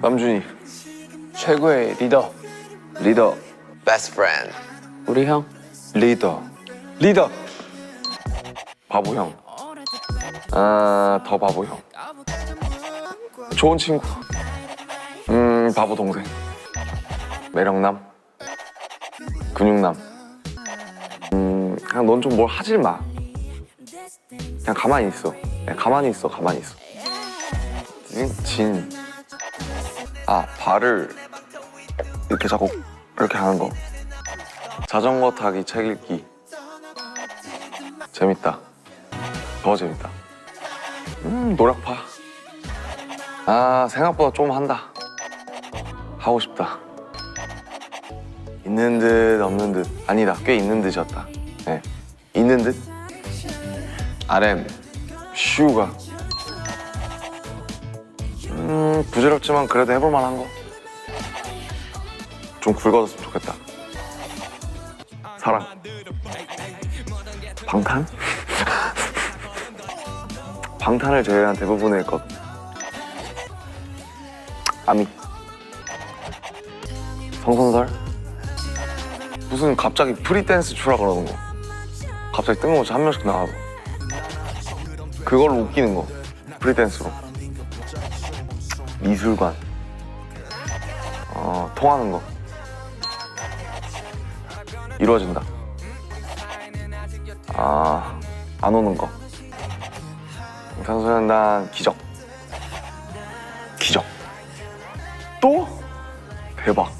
남준이 최고의 리더 리더 Best friend. 우리 형 리더 리더 바보 형. 아, 더 바보 형. 좋은 친구. 음, 바보 동생. 매력남. 근육남. 음, 그냥 넌 좀 뭘 하질 마. 그냥 가만히 있어. 그냥 가만히 있어, 가만히 있어. 진, 진. 아, 발을 이렇게 자꾸 이렇게 하는 거. 자전거 타기, 책 읽기. 재밌다. 더 재밌다. 음, 노력파. 아, 생각보다 좀 한다. 하고 싶다. 있는 듯, 없는 듯. 아니다, 꽤 있는 듯이었다. 네. 있는 듯? RM, 슈가. 음, 부질없지만 그래도 해볼 만한 거. 좀 굵어졌으면 좋겠다. 사랑. 방탄? 방탄을 제외한 대부분의 것. 아미. 성선설? 무슨 갑자기 프리댄스 추라 그러는 거. 갑자기 뜬금없이 한 명씩 나가고. 그걸로 웃기는 거. 프리댄스로. 미술관. 어, 통하는 거. 이루어진다. 아, 안 오는 거. 방탄소년단 기적. 기적. 또? 대박.